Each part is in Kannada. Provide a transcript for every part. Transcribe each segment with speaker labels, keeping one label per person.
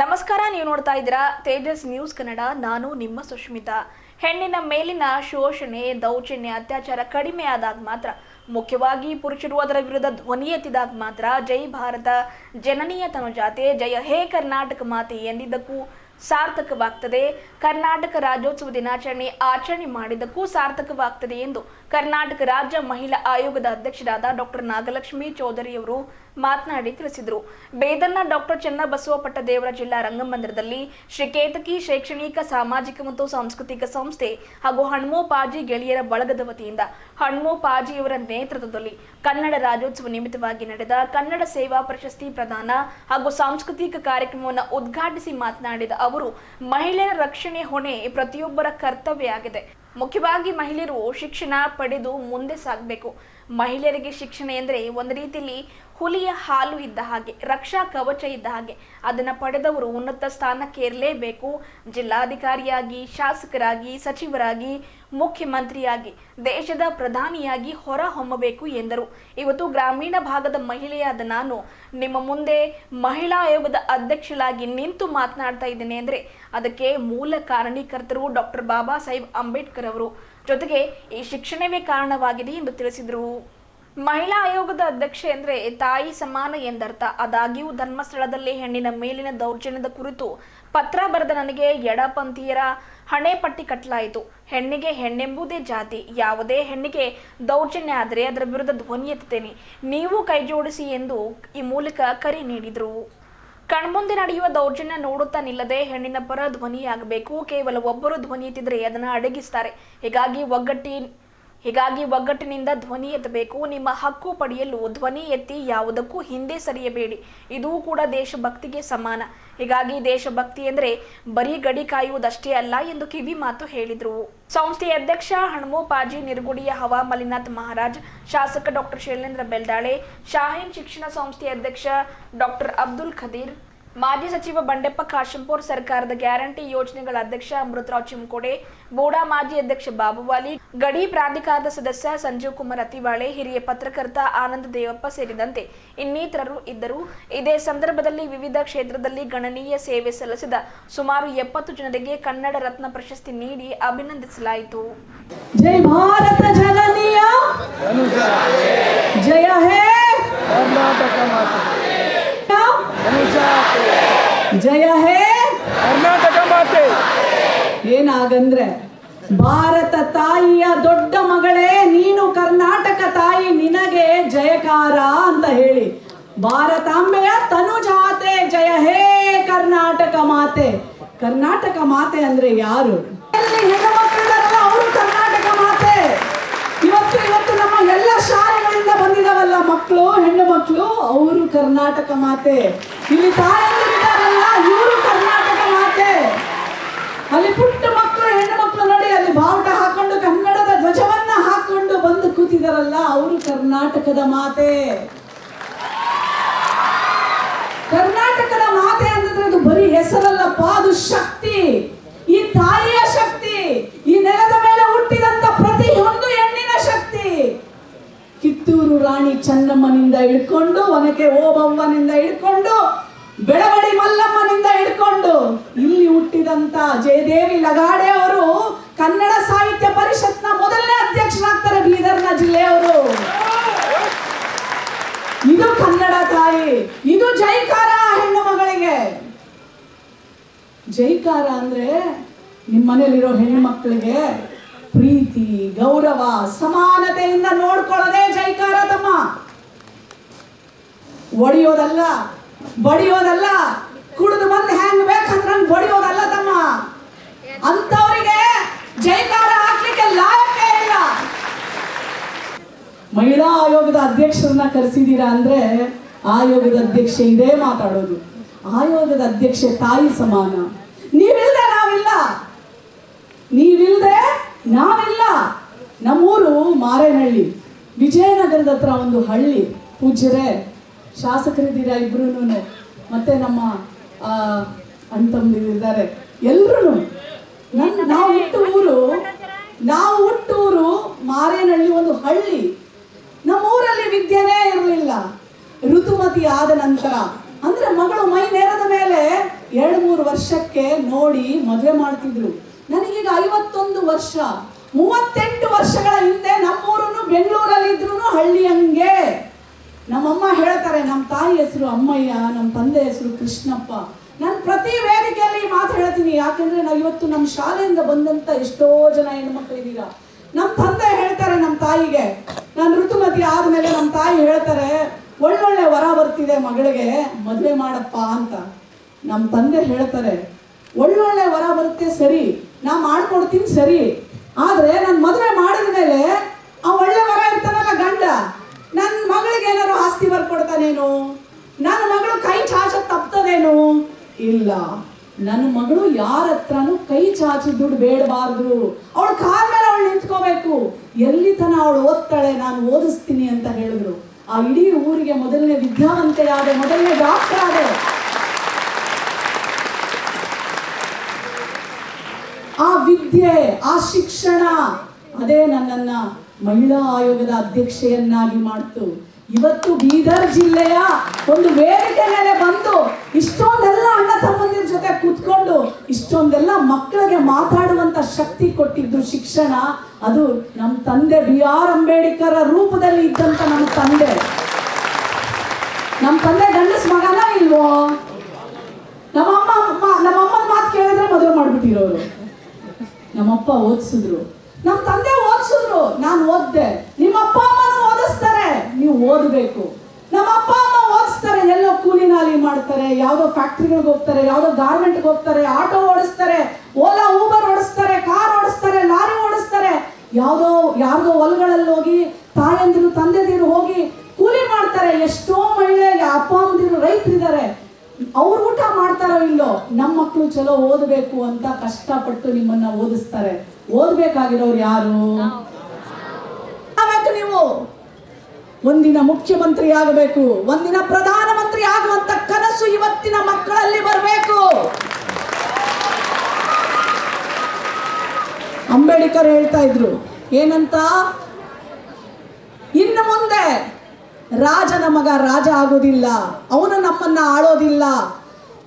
Speaker 1: ನಮಸ್ಕಾರ, ನೀವು ನೋಡ್ತಾ ಇದ್ದೀರಾ ತೇಜಸ್ ನ್ಯೂಸ್ ಕನ್ನಡ. ನಾನು ನಿಮ್ಮ ಸುಷ್ಮಿತಾ ಹೆಣ್ಣಿನ ಮೇಲಿನ ಶೋಷಣೆ, ದೌರ್ಜನ್ಯ, ಅತ್ಯಾಚಾರ ಕಡಿಮೆ ಆದಾಗ ಮಾತ್ರ, ಮುಖ್ಯವಾಗಿ ಪುರುಷರು ಅದರ ವಿರುದ್ಧ ಧ್ವನಿ ಎತ್ತಿದಾಗ ಮಾತ್ರ ಜೈ ಭಾರತ, ಜನನೀಯ ತನುಜಾತೆ ಜಯ ಹೇ ಕರ್ನಾಟಕ ಮಾತೆ ಎಂದಿದ್ದಕ್ಕೂ ಸಾರ್ಥಕವಾಗ್ತದೆ. ಕರ್ನಾಟಕ ರಾಜ್ಯೋತ್ಸವ ದಿನಾಚರಣೆ ಆಚರಣೆ ಮಾಡಿದ್ದಕ್ಕೂ ಸಾರ್ಥಕವಾಗ್ತದೆ ಎಂದು ಕರ್ನಾಟಕ ರಾಜ್ಯ ಮಹಿಳಾ ಆಯೋಗದ ಅಧ್ಯಕ್ಷರಾದ ಡಾಕ್ಟರ್ ನಾಗಲಕ್ಷ್ಮಿ ಚೌಧರಿಯವರು ಮಾತನಾಡಿ ತಿಳಿಸಿದರು. ಬೇದನ್ನ ಡಾಕ್ಟರ್ ಚನ್ನಬಸವಪಟ್ಟ ದೇವರ ಜಿಲ್ಲಾ ರಂಗಮಂದಿರದಲ್ಲಿ ಶ್ರೀಕೇತಕಿ ಶೈಕ್ಷಣಿಕ, ಸಾಮಾಜಿಕ ಮತ್ತು ಸಾಂಸ್ಕೃತಿಕ ಸಂಸ್ಥೆ ಹಾಗೂ ಹಣ್ಮೋಪಾಜಿ ಗೆಳೆಯರ ಬಳಗದ ವತಿಯಿಂದ ಹಣ್ಮೋಪಾಜಿಯವರ ನೇತೃತ್ವದಲ್ಲಿ ಕನ್ನಡ ರಾಜ್ಯೋತ್ಸವ ನಿಮಿತ್ತವಾಗಿ ನಡೆದ ಕನ್ನಡ ಸೇವಾ ಪ್ರಶಸ್ತಿ ಪ್ರದಾನ ಹಾಗೂ ಸಾಂಸ್ಕೃತಿಕ ಕಾರ್ಯಕ್ರಮವನ್ನು ಉದ್ಘಾಟಿಸಿ ಮಾತನಾಡಿದ ಅವರು, ಮಹಿಳೆಯರ ರಕ್ಷಣೆ ಹೊಣೆ ಪ್ರತಿಯೊಬ್ಬರ ಕರ್ತವ್ಯ ಆಗಿದೆ. ಮುಖ್ಯವಾಗಿ ಮಹಿಳೆಯರು ಶಿಕ್ಷಣ ಪಡೆದು ಮುಂದೆ ಸಾಗಬೇಕು. ಮಹಿಳೆಯರಿಗೆ ಶಿಕ್ಷಣ ಎಂದರೆ ಒಂದು ರೀತಿಯಲ್ಲಿ ಹುಲಿಯ ಹಾಲು ಇದ್ದ ಹಾಗೆ, ರಕ್ಷಾ ಕವಚ ಇದ್ದ ಹಾಗೆ. ಅದನ್ನು ಪಡೆದವರು ಉನ್ನತ ಸ್ಥಾನಕ್ಕೆ ಇರಲೇಬೇಕು ಜಿಲ್ಲಾಧಿಕಾರಿಯಾಗಿ, ಶಾಸಕರಾಗಿ, ಸಚಿವರಾಗಿ, ಮುಖ್ಯಮಂತ್ರಿಯಾಗಿ, ದೇಶದ ಪ್ರಧಾನಿಯಾಗಿ ಹೊರ ಹೊಮ್ಮಬೇಕು ಎಂದರು. ಇವತ್ತು ಗ್ರಾಮೀಣ ಭಾಗದ ಮಹಿಳೆಯಾದ ನಾನು ನಿಮ್ಮ ಮುಂದೆ ಮಹಿಳಾ ಆಯೋಗದ ಅಧ್ಯಕ್ಷಳಾಗಿ ನಿಂತು ಮಾತನಾಡ್ತಾ ಇದ್ದೇನೆ ಅಂದರೆ ಅದಕ್ಕೆ ಮೂಲ ಕಾರಣೀಕರ್ತರು ಡಾಕ್ಟರ್ ಬಾಬಾ ಸಾಹೇಬ್ ಅಂಬೇಡ್ಕರ್ ಅವರು. ಜೊತೆಗೆ ಈ ಶಿಕ್ಷಣವೇ ಕಾರಣವಾಗಿದೆ ಎಂದು ತಿಳಿಸಿದರು. ಮಹಿಳಾ ಆಯೋಗದ ಅಧ್ಯಕ್ಷೆ ಅಂದ್ರೆ ತಾಯಿ ಸಮಾನ ಎಂದರ್ಥ. ಆದಾಗ್ಯೂ ಧರ್ಮಸ್ಥಳದಲ್ಲಿ ಹೆಣ್ಣಿನ ಮೇಲಿನ ದೌರ್ಜನ್ಯದ ಕುರಿತು ಪತ್ರ ಬರೆದ ನನಗೆ ಎಡಪಂಥೀಯರ ಹಣೆ ಪಟ್ಟಿ ಕಟ್ಟಲಾಯಿತು ಹೆಣ್ಣಿಗೆ ಹೆಣ್ಣೆಂಬುದೇ ಜಾತಿ. ಯಾವುದೇ ಹೆಣ್ಣಿಗೆ ದೌರ್ಜನ್ಯ ಆದರೆ ಅದರ ವಿರುದ್ಧ ಧ್ವನಿ ಎತ್ತುತ್ತೇನೆ. ನೀವು ಕೈಜೋಡಿಸಿ ಎಂದು ಈ ಮೂಲಕ ಕರೆ ನೀಡಿದರು. ಕಣ್ಮುಂದೆ ನಡೆಯುವ ದೌರ್ಜನ್ಯ ನೋಡುತ್ತಾ ನಿಲ್ಲದೆ ಹೆಣ್ಣಿನ ಪರ ಧ್ವನಿಯಾಗಬೇಕು. ಕೇವಲ ಒಬ್ಬರು ಧ್ವನಿ ಎತ್ತಿದ್ರೆ ಅದನ್ನು ಅಡಗಿಸ್ತಾರೆ. ಹೀಗಾಗಿ ಒಗ್ಗಟ್ಟಿ ಹೀಗಾಗಿ ಒಗ್ಗಟ್ಟಿನಿಂದ ಧ್ವನಿ ಎತ್ತಬೇಕು. ನಿಮ್ಮ ಹಕ್ಕು ಪಡೆಯಲು ಧ್ವನಿ ಎತ್ತಿ ಯಾವುದಕ್ಕೂ ಹಿಂದೆ ಸರಿಯಬೇಡಿ. ಇದೂ ಕೂಡ ದೇಶಭಕ್ತಿಗೆ ಸಮಾನ. ಹೀಗಾಗಿ ದೇಶಭಕ್ತಿ ಎಂದರೆ ಬರೀ ಗಡಿ ಕಾಯುವುದಷ್ಟೇ ಅಲ್ಲ ಎಂದು ಕಿವಿ ಮಾತು ಹೇಳಿದರು. ಸಂಸ್ಥೆಯ ಅಧ್ಯಕ್ಷ ಹಣಮು ಪಾಜಿ ನಿರ್ಗುಡಿಯ ಹವಾ ಮಲಿನಾಥ್ ಮಹಾರಾಜ್, ಶಾಸಕ ಡಾಕ್ಟರ್ ಶೈಲೇಂದ್ರ ಬೆಲ್ದಾಳೆ, ಶಾಹೀನ್ ಶಿಕ್ಷಣ ಸಂಸ್ಥೆಯ ಅಧ್ಯಕ್ಷ ಡಾಕ್ಟರ್ ಅಬ್ದುಲ್ ಖದೀರ್ ಮಾಜಿ ಸಚಿವ ಬಂಡೆಪ್ಪ ಕಾಶಂಪೂರ್ ಸರ್ಕಾರದ ಗ್ಯಾರಂಟಿ ಯೋಜನೆಗಳ ಅಧ್ಯಕ್ಷ ಅಮೃತರಾವ್ ಚಿಮ್ಕೋಡೆ ಬೋಡಾ ಮಾಜಿ ಅಧ್ಯಕ್ಷ ಬಾಬುವಾಲಿ ಗಡಿ ಪ್ರಾಧಿಕಾರದ ಸದಸ್ಯ ಸಂಜೀವ್ ಕುಮಾರ್ ಅತಿವಾಳೆ ಹಿರಿಯ ಪತ್ರಕರ್ತ ಆನಂದ ದೇವಪ್ಪ ಸೇರಿದಂತೆ ಇನ್ನಿತರರು ಇದ್ದರು. ಇದೇ ಸಂದರ್ಭದಲ್ಲಿ ವಿವಿಧ ಕ್ಷೇತ್ರದಲ್ಲಿ ಗಣನೀಯ ಸೇವೆ ಸಲ್ಲಿಸಿದ ಸುಮಾರು ಎಪ್ಪತ್ತು ಜನರಿಗೆ ಕನ್ನಡ ರತ್ನ ಪ್ರಶಸ್ತಿ ನೀಡಿ ಅಭಿನಂದಿಸಲಾಯಿತು.
Speaker 2: ಜೈ ಭಾರತ ಜಯ ಹೇ!
Speaker 3: ಕರ್ನಾಟಕ ಮಾತಾ.
Speaker 2: ಜಯ ಹೇ!
Speaker 3: ಕರ್ನಾಟಕ ಮಾತೆ!
Speaker 2: ಏನಾಗಂದ್ರೆ ಭಾರತ ತಾಯಿಯ ದೊಡ್ಡ ಮಗಳೇ ನೀನು ಕರ್ನಾಟಕ ತಾಯಿ ನಿನಗೆ ಜಯಕಾರ ಅಂತ ಹೇಳಿ. ಭಾರತಾಂಬೆಯ ತನುಜಾತೆ ಜಯ ಹೇ ಕರ್ನಾಟಕ ಮಾತೆ. ಕರ್ನಾಟಕ ಮಾತೆ ಅಂದ್ರೆ ಯಾರು? ಅವರು ಕರ್ನಾಟಕ ಮಾತೆ. ಇವತ್ತು ಇವತ್ತು ನಮ್ಮ ಎಲ್ಲ ಶಾಲೆಗಳಿಂದ ಬಂದಿದವಲ್ಲ ಮಕ್ಕಳು ಹೆಣ್ಣು ಮಕ್ಕಳು ಅವರು ಕರ್ನಾಟಕ ಮಾತೆ. ಇಲ್ಲಿ ತಾಯಂದಿರಿದ್ದಾರಲ್ಲ ಇವರು ಕರ್ನಾಟಕ ಮಾತೆ. ಅಲ್ಲಿ ಪುಟ್ಟ ಮಕ್ಕಳು, ಹೆಣ್ಣು ಮಕ್ಕಳು ನೋಡಿ, ಅಲ್ಲಿ ಬಾವುಟ ಹಾಕೊಂಡು, ಕನ್ನಡದ ಧ್ವಜವನ್ನ ಹಾಕೊಂಡು ಬಂದು ಕೂತಿದಾರಲ್ಲ, ಅವರು ಕರ್ನಾಟಕದ ಮಾತೆ. ಕರ್ನಾಟಕದ ಮಾತೆ ಅಂತಂದ್ರೆ ಅದು ಬರೀ ಹೆಸರಲ್ಲಪ್ಪ ಪಾದು ಶಕ್ತಿ ಈ ತಾಯಿಯ ಶಕ್ತಿ, ಈ ನೆಲದ ಮೇಲೆ ಹುಟ್ಟಿದಂತ ಪ್ರತಿಯೊಂದು ಹೆಣ್ಣಿನ ಶಕ್ತಿ. ಕಿತ್ತೂರು ರಾಣಿ ಚೆನ್ನಮ್ಮನಿಂದ ಹಿಡ್ಕೊಂಡು ಒನಕೆ ಓಬವ್ವನಿಂದ ಹಿಡ್ಕೊಂಡು ಬೆಳವಡಿ ಮಲ್ಲಮ್ಮನಿಂದ ಹಿಡ್ಕೊಂಡು ಇಲ್ಲಿ ಹುಟ್ಟಿದಂತ ಜಯದೇವಿ ಲಗಾಡೆ ಅವರು ಕನ್ನಡ ಸಾಹಿತ್ಯ ಪರಿಷತ್ನ ಮೊದಲನೇ ಅಧ್ಯಕ್ಷರಾಗ್ತಾರೆ ಬೀದರ್ನ ಜಿಲ್ಲೆಯವರು. ಇದು ಕನ್ನಡ ತಾಯಿ, ಇದು ಜೈಕಾರ ಹೆಣ್ಣು ಮಗಳಿಗೆ. ಜೈಕಾರ ಅಂದ್ರೆ ನಿಮ್ಮ ಮನೆಯಲ್ಲಿರೋ ಹೆಣ್ಣು ಮಕ್ಕಳಿಗೆ ಪ್ರೀತಿ, ಗೌರವ, ಸಮಾನತೆಯಿಂದ ನೋಡ್ಕೊಳ್ಳೋದೇ ಜೈಕಾರ ತಮ್ಮ. ಒಡೆಯೋದಲ್ಲ. ಬಡಿಯೋದಲ್ಲ, ಕುಡಿದು ಬಂದು ಹೆಂಗ್ ಬೇಕಂದ್ರ ಬಡಿಯೋದಲ್ಲ ತಮ್ಮ. ಅಂತವರಿಗೆ ಜೈಕಾರ ಹಾಕ್ಲಿಕ್ಕೆ ಲಾಯಕ್ಕೆ ಇಲ್ಲ. ಮಹಿಳಾ ಆಯೋಗದ ಅಧ್ಯಕ್ಷರನ್ನ ಕರೆಸಿದೀರಾ ಅಂದ್ರೆ ಆಯೋಗದ ಅಧ್ಯಕ್ಷೆ ಇದೇ ಮಾತಾಡೋದು. ಆಯೋಗದ ಅಧ್ಯಕ್ಷೆ ತಾಯಿ ಸಮಾನ. ನೀವಿಲ್ದೆ ನಾವಿಲ್ಲ. ನೀವಿಲ್ದೆ ನಾವಿಲ್ಲ. ನಮ್ಮೂರು ಮಾರೇನಹಳ್ಳಿ. ವಿಜಯನಗರದ ಹತ್ರ ಒಂದು ಹಳ್ಳಿ, ಪೂಜ್ಯರೇ. ಶಾಸಕರಿದ್ದೀರಾ ಇಬ್ರು ಮತ್ತೆ ನಮ್ಮ ಆ, ಅಣ್ತಮ್ಮದಿರಿದ್ದಾರೆ ಎಲ್ಲರೂ ನನ್ನ ನಾವು ಹುಟ್ಟು ನಾವು ಹುಟ್ಟೂರು ಮಾರೇನಹಳ್ಳಿ ಒಂದು ಹಳ್ಳಿ. ನಮ್ಮೂರಲ್ಲಿ ವಿದ್ಯೆನೇ ಇರಲಿಲ್ಲ. ಋತುಮತಿ ಆದ ನಂತರ ಅಂದ್ರೆ ಮಗಳು ಮೈ ನೇರದ ಮೇಲೆ ಎರಡು ಮೂರು ವರ್ಷಕ್ಕೆ ನೋಡಿ ಮದುವೆ ಮಾಡ್ತಿದ್ರು. ನನಗೀಗ ಐವತ್ತೊಂದು ವರ್ಷ. ಮೂವತ್ತೆಂಟು ವರ್ಷಗಳ ಹಿಂದೆ ನಮ್ಮೂರನ್ನು ಬೆಂಗಳೂರಲ್ಲಿದ್ರು ಹಳ್ಳಿ ಹಂಗೆ ನಮ್ಮಮ್ಮ ಹೇಳ್ತಾರೆ ನಮ್ಮ ತಾಯಿ ಹೆಸರು ಅಮ್ಮಯ್ಯ ನಮ್ಮ ತಂದೆ ಹೆಸರು ಕೃಷ್ಣಪ್ಪ. ನಾನು ಪ್ರತಿ ವೇದಿಕೆಯಲ್ಲಿ ಈ ಮಾತು ಹೇಳ್ತೀನಿ. ಯಾಕೆಂದ್ರೆ ನಾವು ಇವತ್ತು ನಮ್ಮ ಶಾಲೆಯಿಂದ ಬಂದಂತ ಎಷ್ಟೋ ಜನ ಹೆಣ್ಮಕ್ಳು ಇದ್ದೀರಾ ನಮ್ಮ ತಂದೆ ಹೇಳ್ತಾರೆ ನಮ್ಮ ತಾಯಿಗೆ, ನಾನು ಋತುಮತಿ ಆದ್ಮೇಲೆ ನಮ್ಮ ತಾಯಿ ಹೇಳ್ತಾರೆ, ಒಳ್ಳೊಳ್ಳೆ ವರ ಬರ್ತಿದೆ ಮಗಳಿಗೆ, ಮದುವೆ ಮಾಡಪ್ಪ ಅಂತ. ನಮ್ಮ ತಂದೆ ಹೇಳ್ತಾರೆ, ಒಳ್ಳೊಳ್ಳೆ ವರ ಬರುತ್ತೆ ಸರಿ, ನಾ ಮಾಡ್ಕೊಡ್ತೀನಿ ಸರಿ, ಆದ್ರೆ ನಾನು ಮದುವೆ ಮಾಡಿದ ಮೇಲೆ ಆ ಒಳ್ಳೆ ವರ ಇರ್ತಾನಲ್ಲ ಗಂಡ ನನ್ನ ಮಗಳಿಗೆ ಏನಾರು ಆಸ್ತಿ ಬರ್ಕೊಡ್ತಾನೇನು? ನನ್ನ ಮಗಳು ಕೈ ಚಾಚ ತಪ್ತದೇನು? ಇಲ್ಲ. ನನ್ನ ಮಗಳು ಯಾರ ಹತ್ರನೂ ಕೈ ಚಾಚಿ ದುಡ್ಡು ಬೇಡಬಾರ್ದು. ಅವಳ ಕಾಲ ಮೇಲೆ ಅವಳು ನಿಂತ್ಕೋಬೇಕು. ಎಲ್ಲಿ ತನ ಅವಳು ಓದ್ತಾಳೆ, ನಾನು ಓದಿಸ್ತೀನಿ ಅಂತ ಹೇಳಿದ್ರು. ಆ ಇಡೀ ಊರಿಗೆ ಮೊದಲನೇ ವಿದ್ಯಾವಂತೆ ಆದೆ ಮೊದಲನೇ ಡಾಕ್ಟರ್ ಆದೆ ಆ ವಿದ್ಯೆ, ಆ ಶಿಕ್ಷಣ, ಅದೇ ನನ್ನನ್ನ ಮಹಿಳಾ ಆಯೋಗದ ಅಧ್ಯಕ್ಷೆಯನ್ನಾಗಿ ಮಾಡ್ತು. ಇವತ್ತು ಬೀದರ್ ಜಿಲ್ಲೆಯ ಒಂದು ವೇದಿಕೆ ಮೇಲೆ ಬಂದು ಇಷ್ಟೊಂದೆಲ್ಲ ಅಣ್ಣ ತಮ್ಮಂದಿರ ಜೊತೆ ಕೂತ್ಕೊಂಡು ಇಷ್ಟೊಂದೆಲ್ಲ ಮಕ್ಕಳಿಗೆ ಮಾತಾಡುವಂತ ಶಕ್ತಿ ಕೊಟ್ಟಿದ್ದು ಶಿಕ್ಷಣ. ಅದು ನಮ್ಮ ತಂದೆ ಬಿ ಆರ್ ಅಂಬೇಡ್ಕರ್ ರೂಪದಲ್ಲಿ ಇದ್ದಂತ ನಮ್ಮ ತಂದೆ. ನಮ್ಮ ತಂದೆ ಗಂಡಸ್ ಮಗನ ಇಲ್ವೋ? ನಮ್ಮಮ್ಮ ನಮ್ಮಮ್ಮನ ಮಾತು ಕೇಳಿದ್ರೆ ಮದುವೆ ಮಾಡ್ಬಿಟ್ಟಿರೋರು. ನಮ್ಮಪ್ಪ ಓದಿಸಿದ್ರು. ನಮ್ಮ ತಂದೆ ಓದಿಸಿದ್ರು, ನಾನು ಓದ್ದೆ. ನಿಮ್ಮ ಅಪ್ಪ ಅಮ್ಮನ ಓದಿಸ್ತಾರೆ, ನೀವು ಓದಬೇಕು. ನಮ್ಮ ಅಪ್ಪ ಅಮ್ಮ ಓದಿಸ್ತಾರೆ, ಎಲ್ಲೋ ಕೂಲಿ ನಾಲಿ ಮಾಡ್ತಾರೆ, ಯಾವುದೋ ಫ್ಯಾಕ್ಟ್ರಿಗಳಿಗೆ ಹೋಗ್ತಾರೆ, ಯಾವುದೋ ಗಾರ್ಮೆಂಟ್ಗೆ ಹೋಗ್ತಾರೆ, ಆಟೋ ಓಡಿಸ್ತಾರೆ, ಓಲಾ, ಊಬರ್ ಓಡಿಸ್ತಾರೆ, ಕಾರ್ ಓಡಿಸ್ತಾರೆ, ಲಾರಿ ಓಡಿಸ್ತಾರೆ. ಯಾವುದೋ, ಯಾರ್ದೋ ಹೊಲಗಳಲ್ಲಿ ಹೋಗಿ, ತಾಯಂದಿರು, ತಂದೆದಿರು ಹೋಗಿ ಕೂಲಿ ಮಾಡ್ತಾರೆ. ಎಷ್ಟೋ ಮಹಿಳೆ ಅಪ್ಪ ಅಮ್ಮದಿರು ರೈತರಿದ್ದಾರೆ ಅವ್ರು ಊಟ ಮಾಡ್ತಾರೋ ಇಲ್ಲೋ ನಮ್ಮ ಮಕ್ಕಳು ಚಲೋ ಓದಬೇಕು ಅಂತ ಕಷ್ಟಪಟ್ಟು ನಿಮ್ಮನ್ನ ಓದಿಸ್ತಾರೆ. ಓದ್ಬೇಕಾಗಿರೋರು ಯಾರು? ಆಗಬೇಕು ನೀವು ಒಂದಿನ ಮುಖ್ಯಮಂತ್ರಿ ಆಗಬೇಕು, ಒಂದಿನ ಪ್ರಧಾನಮಂತ್ರಿ ಆಗುವಂತ ಕನಸು ಇವತ್ತಿನ ಮಕ್ಕಳಲ್ಲಿ ಬರಬೇಕು. ಅಂಬೇಡ್ಕರ್ ಹೇಳ್ತಾ ಇದ್ರು, ಏನಂತ? ಇನ್ನು ಮುಂದೆ ರಾಜನ ಮಗ ರಾಜ ಆಗೋದಿಲ್ಲ, ಅವನು ನಮ್ಮನ್ನ ಆಳೋದಿಲ್ಲ.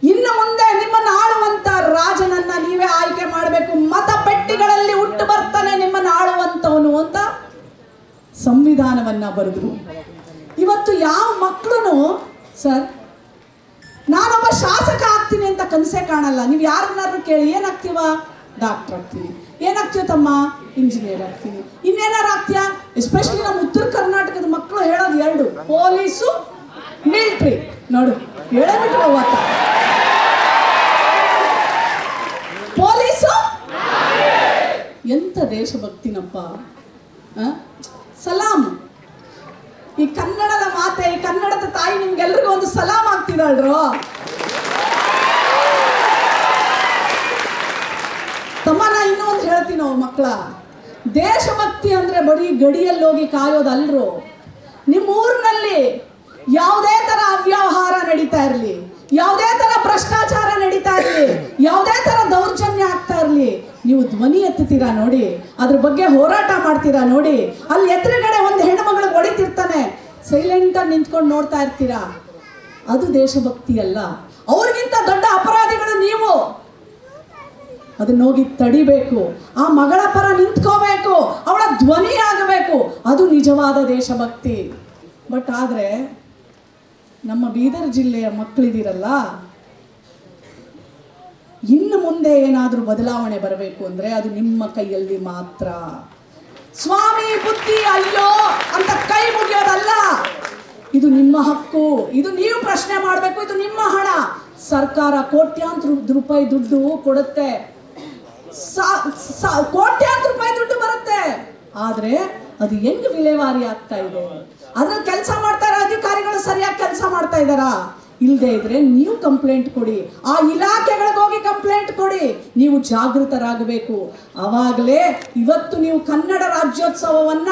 Speaker 2: ಇನ್ನು ಮುಂದೆ ನಿಮ್ಮನ್ನು ಆಳುವಂತ ರಾಜನನ್ನ ನೀವೇ ಆಯ್ಕೆ ಮಾಡಬೇಕು. ಮತ ಪೆಟ್ಟಿಗಳಲ್ಲಿ ಹುಟ್ಟು ಬರ್ತಾನೆ ನಿಮ್ಮನ್ನು ಆಳುವಂತವನು ಅಂತ ಸಂವಿಧಾನವನ್ನ ಬರೆದ್ರು. ಇವತ್ತು ಯಾವ ಮಕ್ಕಳು ಸರ್, ನಾನೊಬ್ಬ ಶಾಸಕ ಆಗ್ತೀನಿ ಅಂತ ಕನಸೇ ಕಾಣಲ್ಲ. ನೀವು ಯಾರನ್ನಾರು ಕೇಳಿ, ಏನಾಗ್ತೀವ? ಡಾಕ್ಟರ್ ಆಗ್ತೀವಿ ಏನಾಗ್ತೀವ ತಮ್ಮ? ಇಂಜಿನಿಯರ್ ಆಗ್ತೀನಿ. ಇನ್ನೇನಾರು ಆಗ್ತೀಯಾ? ಎಸ್ಪೆಷಲಿ ನಮ್ಮ ಉತ್ತರ ಕರ್ನಾಟಕದ ಮಕ್ಕಳು ಹೇಳೋದು ಎರಡು. Police, military. ನೋಡು ಹೇಳಬಿಟ್ಟು ಅವತ್ತ ಪೊಲೀಸು ಎಂತ ದೇಶಭಕ್ತಿನಪ್ಪ? ಸಲಾಂ. ಈ ಕನ್ನಡದ ಮಾತೆ, ಈ ಕನ್ನಡದ ತಾಯಿ ನಿಮ್ಗೆಲ್ರಿಗೂ ಒಂದು ಸಲಾಮ್ ಆಗ್ತಿದ್ದಾಳ್ರು ತಮ್ಮ, ನಾ ಇನ್ನೂ ಒಂದು ಹೇಳ್ತೀನಿ ಅವ್ರ ಮಕ್ಕಳ ದೇಶಭಕ್ತಿ ಅಂದ್ರೆ ಬರೀ ಗಡಿಯಲ್ಲಿ ಹೋಗಿ ಕಾಯೋದಲ್ರು. ನಿಮ್ಮ ಊರಿನಲ್ಲಿ ಯಾವುದೇ ತರ ಅವ್ಯವಹಾರ ನಡೀತಾ ಇರಲಿ, ಯಾವುದೇ ತರ ಭ್ರಷ್ಟಾಚಾರ ನಡೀತಾ ಇರಲಿ, ಯಾವುದೇ ತರ ದೌರ್ಜನ್ಯ ಆಗ್ತಾ ಇರಲಿ ನೀವು ಧ್ವನಿ ಎತ್ತುತ್ತೀರಾ ನೋಡಿ, ಅದ್ರ ಬಗ್ಗೆ ಹೋರಾಟ ಮಾಡ್ತೀರಾ ನೋಡಿ, ಅಲ್ಲಿ ಎದುರುಗಡೆ ಒಂದು ಹೆಣ್ಣು ಹೊಡಿತಿರ್ತಾನೆ. ಸೈಲೆಂಟ್ ಆಗಿ ನಿಂತ್ಕೊಂಡು ನೋಡ್ತಾ ಇರ್ತೀರಾ? ಅದು ದೇಶಭಕ್ತಿ ಅಲ್ಲ. ಅವ್ರಿಗಿಂತ ದೊಡ್ಡ ಅಪರಾಧಿಗಳು ನೀವು. ಅದನ್ನ ಹೋಗಿ ತಡಿಬೇಕು. ಆ ಮಗಳ ಪರ ನಿಂತ್ಕೋಬೇಕು. ಅವಳ ಧ್ವನಿ ಆಗಬೇಕು. ಅದು ನಿಜವಾದ ದೇಶಭಕ್ತಿ. ಬಟ್ ಆದರೆ, ನಮ್ಮ ಬೀದರ್ ಜಿಲ್ಲೆಯ ಮಕ್ಕಳಿದಿರಲ್ಲ ಇನ್ನು ಮುಂದೆ ಏನಾದರೂ ಬದಲಾವಣೆ ಬರಬೇಕು ಅಂದರೆ ಅದು ನಿಮ್ಮ ಕೈಯಲ್ಲಿ ಮಾತ್ರ. ಸ್ವಾಮಿ ಬುದ್ಧಿ ಅಯ್ಯೋ ಅಂತ ಕೈ ಮುಗಿಯೋದಲ್ಲ. ಇದು ನಿಮ್ಮ ಹಕ್ಕು. ಇದು ನೀವು ಪ್ರಶ್ನೆ ಮಾಡಬೇಕು, ಇದು ನಿಮ್ಮ ಹಣ. ಸರ್ಕಾರ ಕೋಟ್ಯಾಂತರ ರೂಪಾಯಿ ದುಡ್ಡು ಕೊಡುತ್ತೆ. ಕೋಟ್ಯಾಂತರ ರೂಪಾಯಿ ದುಡ್ಡು ಬರುತ್ತೆ. ಆದ್ರೆ ಅದು ಹೆಂಗ್ ವಿಲೇವಾರಿ ಆಗ್ತಾ ಇದೆ? ಅದ್ರ ಕೆಲಸ ಮಾಡ್ತಾ ಇರೋ ಅಧಿಕಾರಿಗಳು ಸರಿಯಾಗಿ ಕೆಲಸ ಮಾಡ್ತಾ ಇದ್ದಾರಾ? ಇಲ್ಲದೆ ಇದ್ರೆ ನೀವು ಕಂಪ್ಲೇಂಟ್ ಕೊಡಿ. ಆ ಇಲಾಖೆಗಳಿಗೆ ನೀವು ಜಾಗೃತರಾಗಬೇಕು. ಆವಾಗಲೇ ಇವತ್ತು ನೀವು ಕನ್ನಡ ರಾಜ್ಯೋತ್ಸವವನ್ನ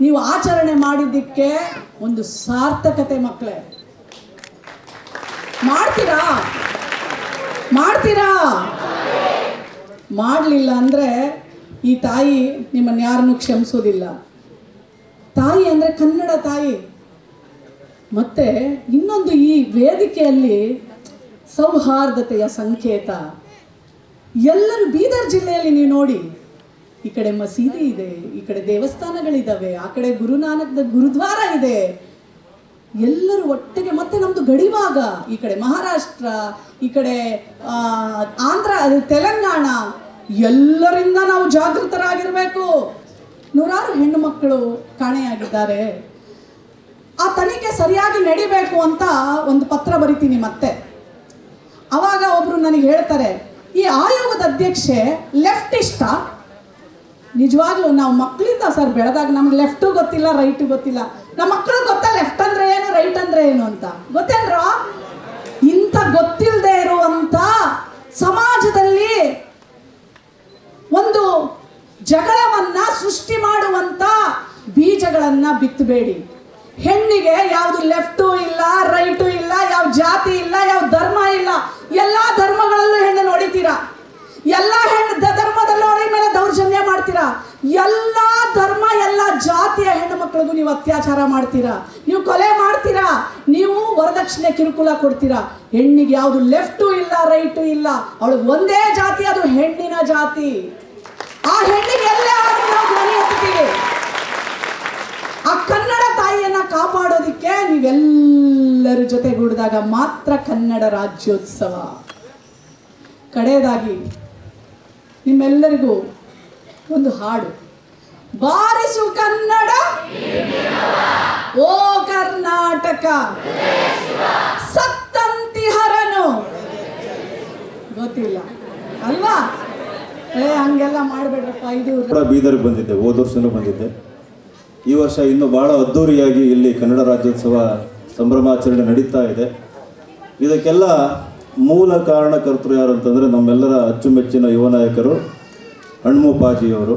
Speaker 2: ನೀವು ಆಚರಣೆ ಮಾಡಿದ್ದಕ್ಕೆ ಒಂದು ಸಾರ್ಥಕತೆ ಮಕ್ಕಳೇ ಮಾಡ್ತೀರಾ? ಮಾಡ್ತೀರಾ? ಮಾಡಲಿಲ್ಲ ಅಂದರೆ ಈ ತಾಯಿ ನಿಮ್ಮನ್ನು ಯಾರನ್ನು ಕ್ಷಮಿಸೋದಿಲ್ಲ. ತಾಯಿ ಅಂದರೆ ಕನ್ನಡ ತಾಯಿ. ಮತ್ತೆ ಇನ್ನೊಂದು ಈ ವೇದಿಕೆಯಲ್ಲಿ ಸೌಹಾರ್ದತೆಯ ಸಂಕೇತ. ಎಲ್ಲರೂ ಬೀದರ್ ಜಿಲ್ಲೆಯಲ್ಲಿ ನೀವು ನೋಡಿ, ಈ ಕಡೆ ಮಸೀದಿ ಇದೆ, ಈ ಕಡೆ ದೇವಸ್ಥಾನಗಳಿದ್ದಾವೆ ಆ ಕಡೆ ಗುರುನಾನಕ್ದ ಗುರುದ್ವಾರ ಇದೆ. ಎಲ್ಲರೂ ಒಟ್ಟಿಗೆ, ಮತ್ತೆ ನಮ್ದು ಗಡಿಭಾಗ, ಈ ಕಡೆ ಮಹಾರಾಷ್ಟ್ರ, ಈ ಕಡೆ ಆಂಧ್ರ ತೆಲಂಗಾಣ, ಎಲ್ಲರಿಂದ ನಾವು ಜಾಗೃತರಾಗಿರಬೇಕು. ನೂರಾರು ಹೆಣ್ಣು ಮಕ್ಕಳು ಕಾಣೆಯಾಗಿದ್ದಾರೆ. ಆ ತನಿಖೆ ಸರಿಯಾಗಿ ನಡಿಬೇಕು ಅಂತ ಒಂದು ಪತ್ರ ಬರಿತೀನಿ ಮತ್ತೆ. ಅವಾಗ ಒಬ್ರು ನನಗೆ ಹೇಳ್ತಾರೆ ಈ ಆಯೋಗದ ಅಧ್ಯಕ್ಷೆ ಲೆಫ್ಟಿಸ್ಟ ನಿಜವಾಗ್ಲೂ ನಾವು ಮಕ್ಕಳಿಂದ ಸರ್ ಬೆಳೆದಾಗ ನಮ್ಗೆ ಲೆಫ್ಟು ಗೊತ್ತಿಲ್ಲ, ರೈಟು ಗೊತ್ತಿಲ್ಲ. ನಮ್ಮ ಮಕ್ಕಳು ಗೊತ್ತಾ ಲೆಫ್ಟ್ ಅಂದ್ರೆ ಏನು, ರೈಟ್ ಅಂದ್ರೆ ಏನು ಅಂತ? ಗೊತ್ತೇನ್ರ? ಇಂಥ ಗೊತ್ತಿಲ್ಲದೆ ಇರುವಂತ ಸಮಾಜದಲ್ಲಿ ಒಂದು ಜಗಳವನ್ನ ಸೃಷ್ಟಿ ಮಾಡುವಂತ ಬೀಜಗಳನ್ನ ಬಿತ್ತಬೇಡಿ. ಹೆಣ್ಣಿಗೆ ಯಾವುದು ಲೆಫ್ಟು ಇಲ್ಲ ರೈಟು ಇಲ್ಲ, ಯಾವ ಜಾತಿ ಇಲ್ಲ, ಯಾವ ಧರ್ಮ ಇಲ್ಲ, ಎಲ್ಲಾ ಧರ್ಮಗಳಲ್ಲೂ ಹೆಣ್ಣು ನೋಡಿತೀರಾ? ಎಲ್ಲ ಹೆಣ್ಣು ಧರ್ಮದಲ್ಲೂ ಅವಳ ಮೇಲೆ ದೌರ್ಜನ್ಯ ಮಾಡ್ತೀರಾ? ಎಲ್ಲ ಧರ್ಮ, ಎಲ್ಲ ಜಾತಿಯ ಹೆಣ್ಣು ಮಕ್ಕಳಿಗೂ ನೀವು ಅತ್ಯಾಚಾರ ಮಾಡ್ತೀರಾ? ನೀವು ಕೊಲೆ ಮಾಡ್ತೀರಾ? ನೀವು ವರದಕ್ಷಿಣೆ ಕಿರುಕುಳ ಕೊಡ್ತೀರಾ? ಹೆಣ್ಣಿಗೆ ಯಾವುದು ಲೆಫ್ಟು ಇಲ್ಲ ರೈಟು ಇಲ್ಲ, ಅವಳು ಒಂದೇ ಜಾತಿ, ಅದು ಹೆಣ್ಣಿನ ಜಾತಿ. ಆ ಹೆಣ್ಣಿಗೆ ಎಲ್ಲೇ ನಾವು ಕನ್ನಡ ತಾಯಿಯನ್ನ ಕಾಪಾಡೋದಿಕ್ಕೆ ನೀವೆಲ್ಲರ ಜೊತೆಗೂಡಿದಾಗ ಮಾತ್ರ ಕನ್ನಡ ರಾಜ್ಯೋತ್ಸವ. ಕಡೆಯದಾಗಿ ನಿಮ್ಮೆಲ್ಲರಿಗೂ ಒಂದು ಹಾಡು. ಬಾರಿಸು ಕನ್ನಡ. ಓ ಕರ್ನಾಟಕ. ಸತ್ತಂತಿಹರನು ಗೊತ್ತಿಲ್ಲ. ಅಲ್ವಾ ಏ, ಹಂಗೆಲ್ಲ ಮಾಡಬೇಡ್ರಪ್ಪ, ಇದು
Speaker 4: ಬೀದರ್ ಬಂದಿದ್ದೆ, ಹೋದ ವರ್ಷನೂ ಬಂದಿದ್ದೆ. ಈ ವರ್ಷ ಇನ್ನೂ ಬಹಳ ಅದ್ಧೂರಿಯಾಗಿ ಇಲ್ಲಿ ಕನ್ನಡ ರಾಜ್ಯೋತ್ಸವ ಸಂಭ್ರಮಾಚರಣೆ ನಡೀತಾ ಇದೆ. ಇದಕ್ಕೆಲ್ಲ ಮೂಲ ಕಾರಣಕರ್ತರು ಯಾರು ಅಂತಂದರೆ ನಮ್ಮೆಲ್ಲರ ಅಚ್ಚುಮೆಚ್ಚಿನ ಯುವ ನಾಯಕರು ಹಣ್ಮು ಪಾಜಿಯವರು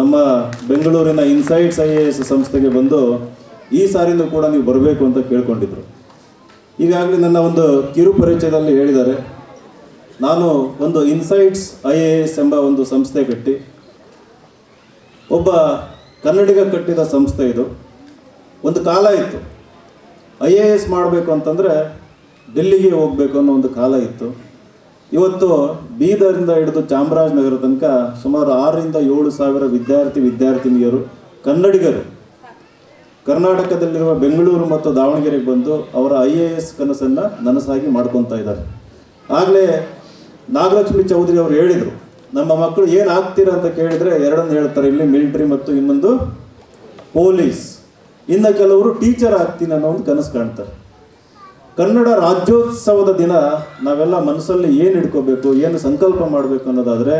Speaker 4: ನಮ್ಮ ಬೆಂಗಳೂರಿನ ಇನ್ಸೈಟ್ಸ್ ಐ ಎ ಎಸ್ ಸಂಸ್ಥೆಗೆ ಬಂದು ಈ ಸಾರಿನೂ ಕೂಡ ನೀವು ಬರಬೇಕು ಅಂತ ಕೇಳ್ಕೊಂಡಿದ್ರು. ಈಗಾಗಲೇ ನನ್ನ ಒಂದು ಕಿರು ಪರಿಚಯದಲ್ಲಿ ಹೇಳಿದ್ದಾರೆ. ನಾನು ಒಂದು ಇನ್ಸೈಟ್ಸ್ ಐ ಎ ಎಸ್ ಎಂಬ ಒಂದು ಸಂಸ್ಥೆ ಕಟ್ಟಿ, ಒಬ್ಬ ಕನ್ನಡಿಗ ಕಟ್ಟಿದ ಸಂಸ್ಥೆ ಇದು. ಒಂದು ಕಾಲ ಇತ್ತು. ಐ ಎ ಎಸ್ ಮಾಡಬೇಕು ಅಂತಂದರೆ ಡೆಲ್ಲಿಗೆ ಹೋಗಬೇಕು ಅನ್ನೋ ಒಂದು ಕಾಲ ಇತ್ತು. ಇವತ್ತು ಬೀದರಿಂದ ಹಿಡಿದು ಚಾಮರಾಜನಗರ ತನಕ ಸುಮಾರು ಆರರಿಂದ ಏಳು ಸಾವಿರ ವಿದ್ಯಾರ್ಥಿ ವಿದ್ಯಾರ್ಥಿನಿಯರು, ಕನ್ನಡಿಗರು. ಕರ್ನಾಟಕದಲ್ಲಿರುವ ಬೆಂಗಳೂರು ಮತ್ತು ದಾವಣಗೆರೆಗೆ ಬಂದು ಅವರ ಐ ಎ ಎಸ್ ಕನಸನ್ನು ನನಸಾಗಿ ಮಾಡ್ಕೊತಾ ಇದ್ದಾರೆ. ಆಗಲೇ ನಾಗಲಕ್ಷ್ಮಿ ಚೌಧರಿ ಅವರು ಹೇಳಿದರು ನಮ್ಮ ಮಕ್ಕಳು ಏನು ಆಗ್ತೀರಾ ಅಂತ ಕೇಳಿದರೆ ಎರಡನ್ನು ಹೇಳ್ತಾರೆ. ಇಲ್ಲಿ ಮಿಲಿಟರಿ ಮತ್ತು ಇನ್ನೊಂದು ಪೊಲೀಸ್. ಇನ್ನು ಕೆಲವರು ಟೀಚರ್ ಆಗ್ತೀನಿ ಅನ್ನೋ ಒಂದು ಕನಸು ಕಾಣ್ತಾರೆ. ಕನ್ನಡ ರಾಜ್ಯೋತ್ಸವದ ದಿನ ನಾವೆಲ್ಲ ಮನಸ್ಸಲ್ಲಿ ಏನು ಇಟ್ಕೋಬೇಕು ಏನು ಸಂಕಲ್ಪ ಮಾಡಬೇಕು ಅನ್ನೋದಾದರೆ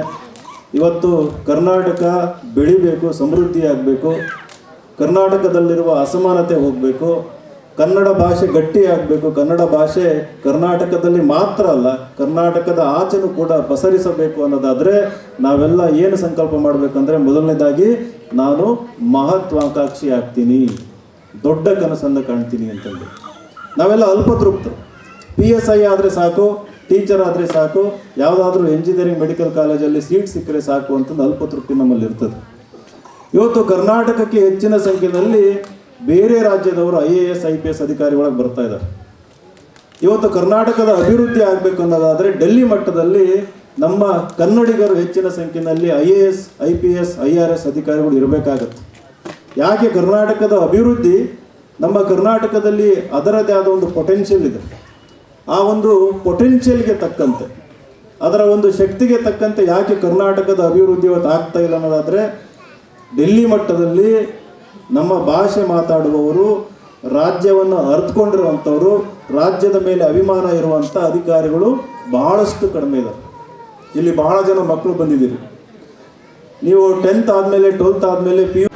Speaker 4: ಇವತ್ತು ಕರ್ನಾಟಕ ಬೆಳಿಬೇಕು ಸಮೃದ್ಧಿ ಆಗಬೇಕು ಕರ್ನಾಟಕದಲ್ಲಿರುವ ಅಸಮಾನತೆ ಹೋಗಬೇಕು. ಕನ್ನಡ ಭಾಷೆ ಗಟ್ಟಿ ಆಗಬೇಕು. ಕನ್ನಡ ಭಾಷೆ ಕರ್ನಾಟಕದಲ್ಲಿ ಮಾತ್ರ ಅಲ್ಲ, ಕರ್ನಾಟಕದ ಆಚೆನೂ ಕೂಡ ಪಸರಿಸಬೇಕು ಅನ್ನೋದಾದರೆ ನಾವೆಲ್ಲ ಏನು ಸಂಕಲ್ಪ ಮಾಡಬೇಕಂದ್ರೆ ಮೊದಲನೇದಾಗಿ ನಾನು ಮಹತ್ವಾಕಾಂಕ್ಷಿ ಆಗ್ತೀನಿ, ದೊಡ್ಡ ಕನಸನ್ನು ಕಾಣ್ತೀನಿ ಅಂತಂದು. ನಾವೆಲ್ಲ ಅಲ್ಪತೃಪ್ತರು ಪಿ ಎಸ್ ಐ ಆದರೆ ಸಾಕು, ಟೀಚರ್ ಆದರೆ ಸಾಕು, ಯಾವುದಾದ್ರೂ ಇಂಜಿನಿಯರಿಂಗ್ ಮೆಡಿಕಲ್ ಕಾಲೇಜಲ್ಲಿ ಸೀಟ್ ಸಿಕ್ಕರೆ ಸಾಕು ಅಂತಂದು ಅಲ್ಪತೃಪ್ತಿ ನಮ್ಮಲ್ಲಿ ಇರ್ತದೆ ಇವತ್ತು ಕರ್ನಾಟಕಕ್ಕೆ ಹೆಚ್ಚಿನ ಸಂಖ್ಯೆಯಲ್ಲಿ ಬೇರೆ ರಾಜ್ಯದವರು I A S, I P S ಅಧಿಕಾರಿ ಒಳಗೆ ಬರ್ತಾ ಇದ್ದಾರೆ. ಇವತ್ತು ಕರ್ನಾಟಕದ ಅಭಿವೃದ್ಧಿ ಆಗಬೇಕು ಅನ್ನೋದಾದರೆ ಡೆಲ್ಲಿ ಮಟ್ಟದಲ್ಲಿ ನಮ್ಮ ಕನ್ನಡಿಗರು ಹೆಚ್ಚಿನ ಸಂಖ್ಯೆಯಲ್ಲಿ I A S, I P S, I R S ಅಧಿಕಾರಿಗಳು ಇರಬೇಕಾಗತ್ತೆ. ಯಾಕೆ ಕರ್ನಾಟಕದ ಅಭಿವೃದ್ಧಿ ನಮ್ಮ ಕರ್ನಾಟಕದಲ್ಲಿ ಅದರದೇ ಆದ ಒಂದು ಪೊಟೆನ್ಷಿಯಲ್ ಇದೆ. ಆ ಒಂದು ಪೊಟೆನ್ಷಿಯಲ್ಗೆ ತಕ್ಕಂತೆ, ಅದರ ಒಂದು ಶಕ್ತಿಗೆ ತಕ್ಕಂತೆ ಯಾಕೆ ಕರ್ನಾಟಕದ ಅಭಿವೃದ್ಧಿ ಇವತ್ತು ಆಗ್ತಾ ಇಲ್ಲ ಅನ್ನೋದಾದರೆ ಡೆಲ್ಲಿ ಮಟ್ಟದಲ್ಲಿ ನಮ್ಮ ಭಾಷೆ ಮಾತಾಡುವವರು ರಾಜ್ಯವನ್ನು ಅರ್ಥಕೊಂಡಿರುವಂಥವರು ರಾಜ್ಯದ ಮೇಲೆ ಅಭಿಮಾನ ಇರುವಂಥ ಅಧಿಕಾರಿಗಳು ಬಹಳಷ್ಟು ಕಡಿಮೆ ಇದ್ದಾರೆ. ಇಲ್ಲಿ ಬಹಳ ಜನ ಮಕ್ಕಳು ಬಂದಿದ್ದೀರಿ. ನೀವು ಟೆಂತ್ ಆದಮೇಲೆ ಟ್ವೆಲ್ತ್ ಆದಮೇಲೆ ಪಿ ಯು